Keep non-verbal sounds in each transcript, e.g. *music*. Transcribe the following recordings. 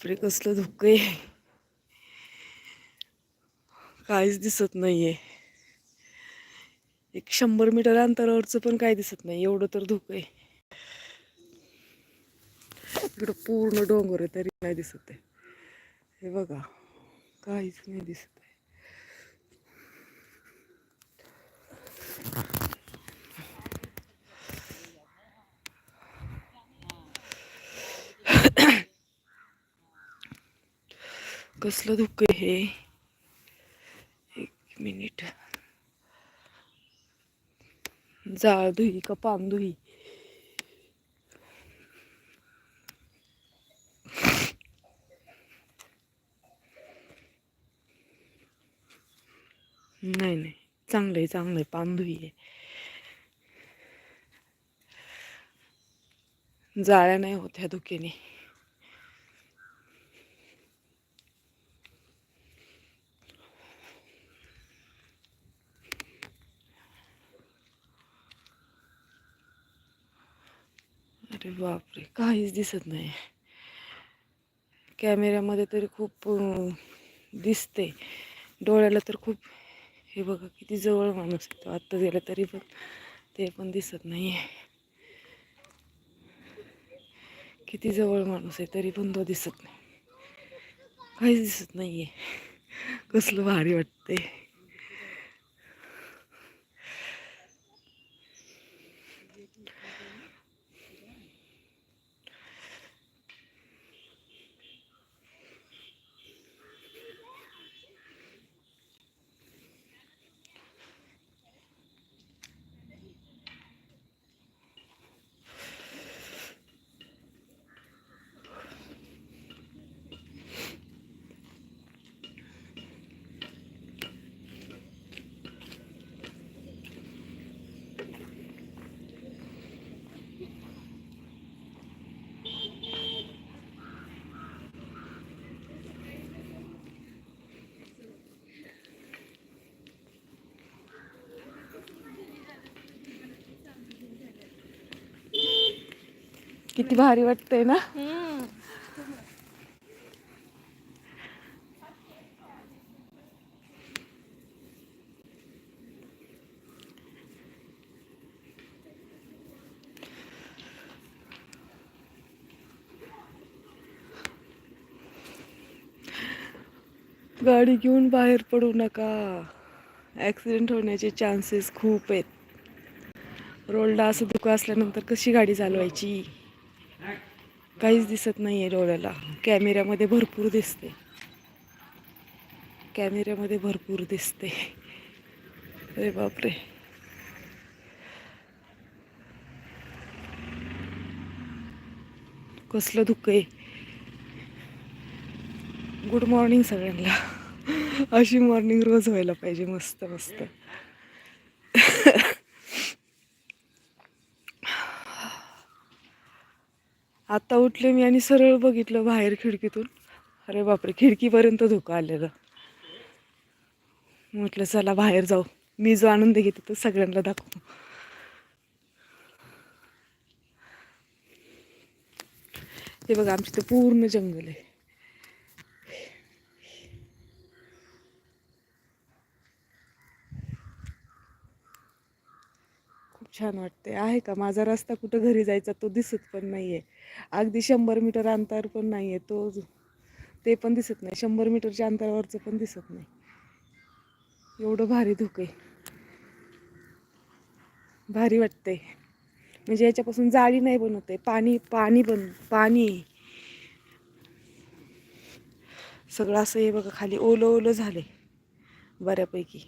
बापरे कसलं धुकं आहे. काहीच दिसत नाहीये. एक शंभर मीटर अंतरावरचं पण काही दिसत नाही एवढं तर धुकं आहे. इकडं पूर्ण डोंगर आहे तरी नाही दिसत आहे. हे बघा काहीच नाही दिसत आहे. कसलं दुःख आहे हे? एक मिनिट. जाळ धुई का पान धुई नाही नाही. चांगलं आहे चांगलं आहे पान धुई आहे. जाळ्या नाही होत धुकेने अरे बापरे! काहीच दिसत नाही. कॅमेऱ्यामध्ये तरी खूप दिसते. डोळ्याला तर खूप हे बघा किती जवळ माणूस येतो आत्ता गेला तरी पण ते पण दिसत नाही किती जवळ माणूस आहे तरी पण तो दिसत नाही. काहीच दिसत नाही आहे कसलं भारी वाटतंय. किती भारी वाटतंय ना? गाडी घेऊन बाहेर पडू नका. ॲक्सिडेंट होण्याचे चान्सेस खूप आहेत. रोडला असं धुकं असल्यानंतर कशी गाडी चालवायची? काहीच दिसत नाही आहे डोळ्याला. कॅमेऱ्यामध्ये भरपूर दिसते. कॅमेऱ्यामध्ये भरपूर दिसते. अरे बापरे. कसलं धुकं आहे. गुड मॉर्निंग सगळ्यांना. अशी मॉर्निंग रोज व्हायला पाहिजे मस्त मस्त. *laughs* आत्ता उठले मी आणि सरळ बघितलं बाहेर खिडकीतून. अरे बापरे खिडकीपर्यंत धोका आलेला. म्हटलं चला बाहेर जाऊ. मी जो आनंद घेते तो सगळ्यांना दाखवू. हे बघा आमची तर पूर्ण जंगल आहे. छान वाटते आहे का? माझा रस्ता कुठं घरी जायचा तो दिसत पण नाही आहे अगदी शंभर मीटर अंतर पण नाही आहे तो ते पण दिसत नाही. शंभर मीटरच्या अंतरावरचं पण दिसत नाही. एवढं भारी धुके आहे. भारी वाटते म्हणजे याच्यापासून जाळी नाही बनवत आहे. पाणी पाणी बन पाणी. सगळं असं हे बघा खाली ओलं ओलं झालं बऱ्यापैकी.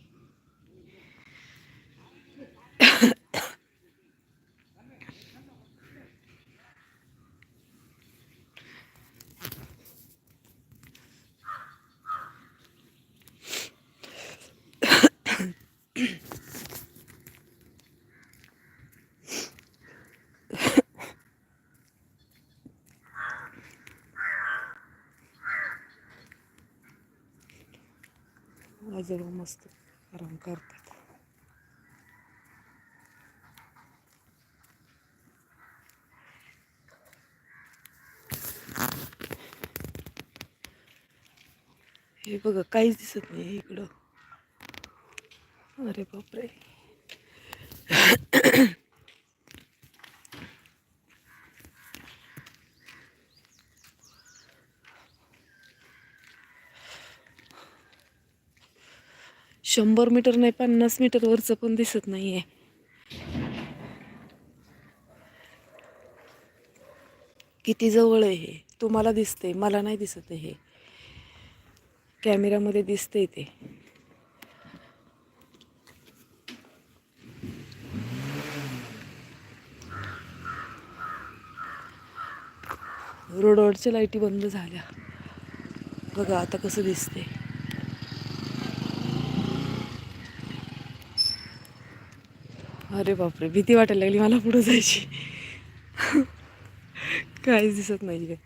आजोबा मस्त आराम करतात. हे बघा काहीच दिसत नाही इकडं. अरे बापरे. शंभर मीटर नाही पन्नास मीटर वरचं पण दिसत नाहीये. किती जवळ आहे हे? तुम्हाला दिसते मला नाही दिसत आहे हे. कॅमेऱ्यामध्ये दिसते ते. रोडवरच्या लाईटी बंद झाल्या. बघा आता कसं दिसते अरे बापरे भीती वाटायला लागली मला पुढं जायची. काहीच दिसत नाहीये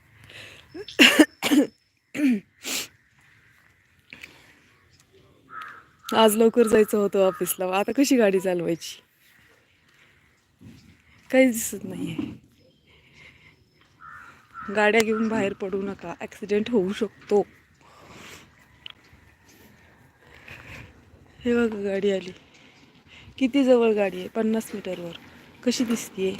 आज लवकर जायचं होतं ऑफिसला आता कशी गाडी चालवायची? काहीच दिसत नाहीये. गाड्या घेऊन बाहेर पडू नका. ॲक्सिडेंट होऊ शकतो. हे बघा गाडी आली. किती जवळ गाडी आहे? पन्नास मीटरवर कशी दिसतीये?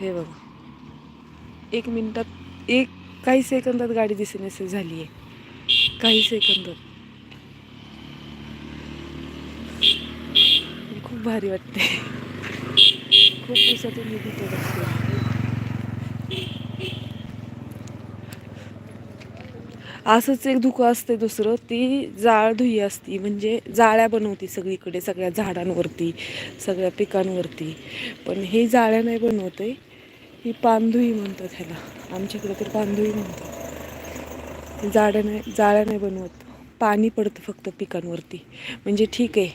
हे बघा. एक मिनिटात एक काही सेकंदात गाडी दिसण्याची झाली आहे काही सेकंदात. खूप भारी वाटते खूप दिवसातून मी तिथे बघते असंच एक धुकं असते दुसरं ती जाळ धुई असती. म्हणजे जाळ्या बनवती सगळीकडे सगळ्या झाडांवरती सगळ्या पिकांवरती. पण हे जाळ्या नाही बनवते ही पानधुई म्हणतात ह्याला. आमच्याकडे तर पानधुई म्हणतात. जाळ्या नाही जाळ्या नाही बनवत. पाणी पडतं फक्त पिकांवरती. म्हणजे ठीक आहे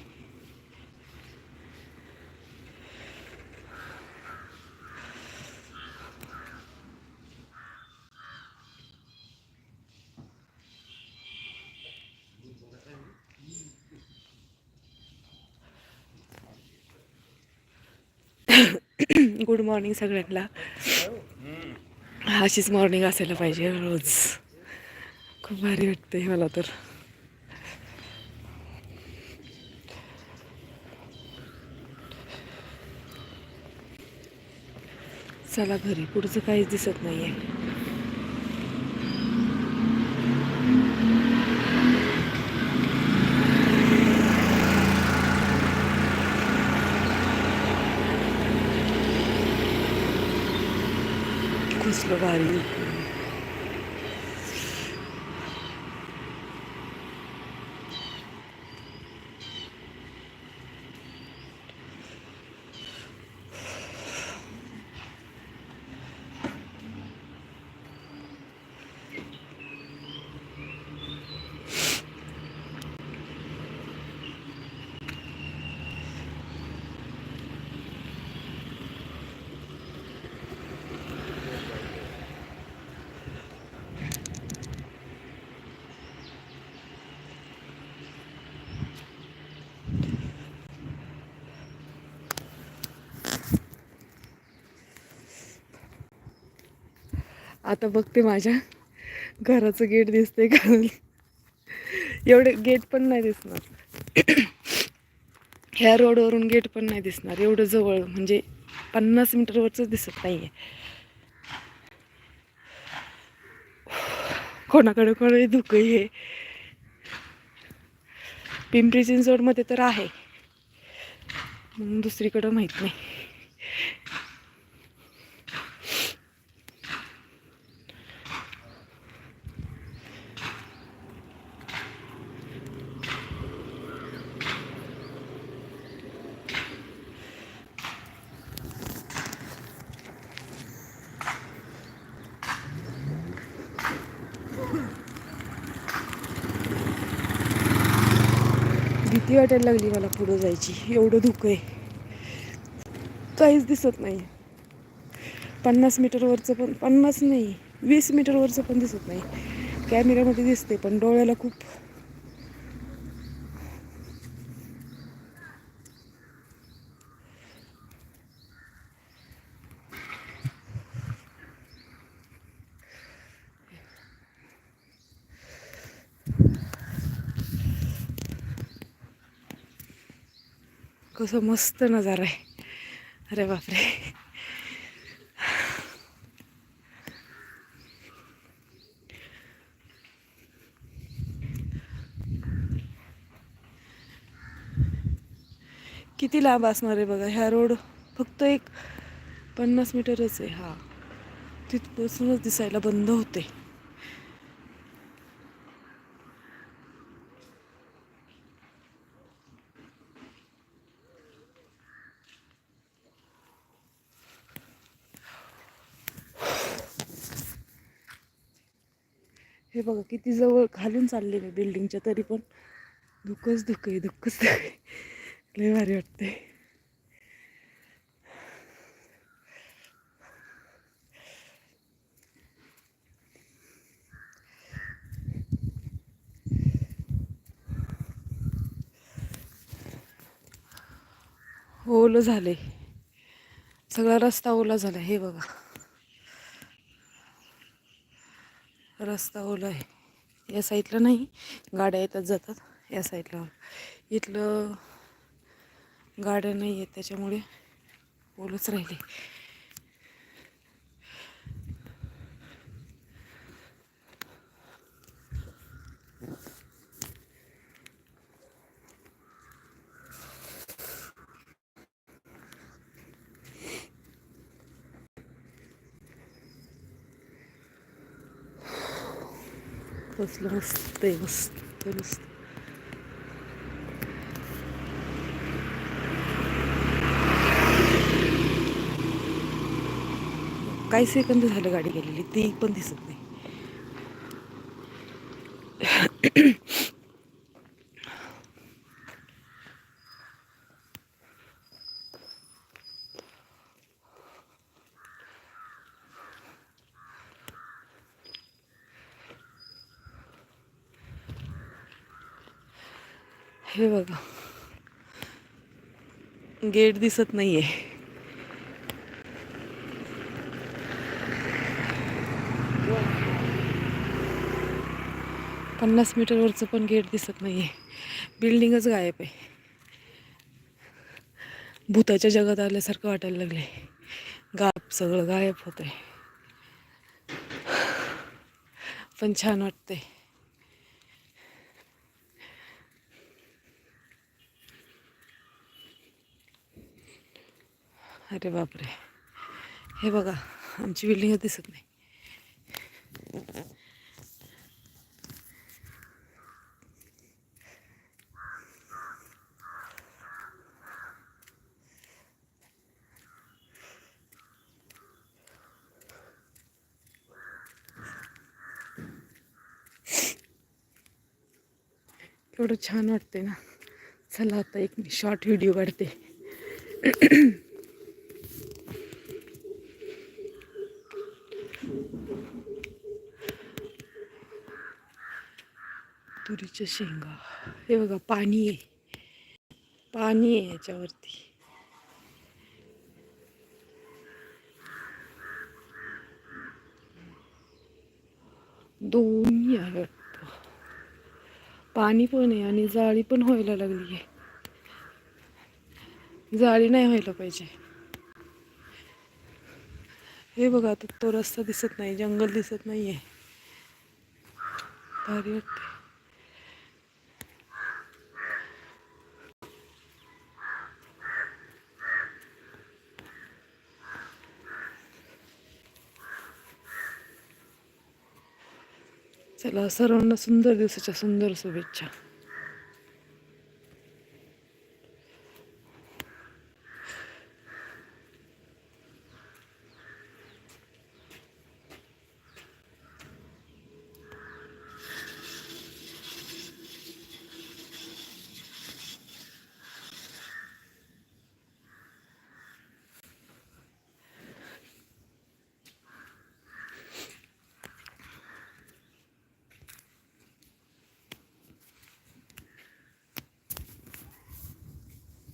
गुड मॉर्निंग सगळ्यांना. अशीच मॉर्निंग असायला पाहिजे रोज. खूप भारी वाटते मला तर. चला घरी पुढचं काहीच दिसत नाही आहे भारी आता बघते माझ्या घराचं गेट दिसते का? एवढे गेट पण नाही दिसणार. ह्या रोडवरून गेट पण नाही दिसणार. एवढं जवळ म्हणजे पन्नास मीटरवरच दिसत नाहीये. कोणाकडे कोणाकडे धुकं आहे? पिंपरी चिंचवडमध्ये तर आहे. मग दुसरीकडं माहीत नाही. भीती वाटायला लागली मला पुढं जायची. एवढं धुकं आहे. काहीच दिसत नाही. पन्नास मीटरवरचं पण पन्नास नाही वीस मीटरवरचं पण दिसत नाही. कॅमेऱ्यामध्ये दिसते पण डोळ्याला खूप कसं मस्त नजारा आहे. अरे बापरे. किती लांब असणार आहे बघा ह्या रोड फक्त एक पन्नास मीटरच आहे. हा. तिथपासूनच दिसायला बंद होते. हे बघा किती जवळ खालून चालले मी बिल्डिंगच्या तरी पण दुःखच दुःख आहे दुःखच धुक आहे. लय भारी वाटते ओलं झाले सगळा रस्ता ओला झाला हे बघा. रस्ता ओला आहे. या साईडला नाही गाड्या येतात जातात या साईडला. इथलं गाड्या नाही आहेत त्याच्यामुळे ओलच राहिले. कसलं मस्त आहे मस्त मस्त काही सेकंद झालं गाडी गेलेली? ती पण दिसत नाही. हे बघा. गेट दिसत नाहीये. पन्नास मीटरवरचं पण गेट दिसत नाहीये. बिल्डिंगच गायब आहे. भूताच्या जगात आल्यासारखं वाटायला लागले गाप सगळं गायब होत आहे पण छान वाटतंय. अरे बापरे. हे बघा आमची बिल्डिंग दिसत नाही. एवढं छान वाटते ना. चला आता एक मी शॉर्ट व्हिडिओ काढते. तुरीच्या शेंगा. हे बघा पाणी आहे. पाणी आहे याच्यावरती. दोन्ही आहे वाटतं पाणी पण आहे आणि जाळी पण व्हायला लागली आहे. जाळी नाही व्हायला पाहिजे. हे बघा आता तो रस्ता दिसत नाही जंगल दिसत नाही आहे भारी वाटते चला सर्वांना सुंदर दिवसाच्या सुंदर शुभेच्छा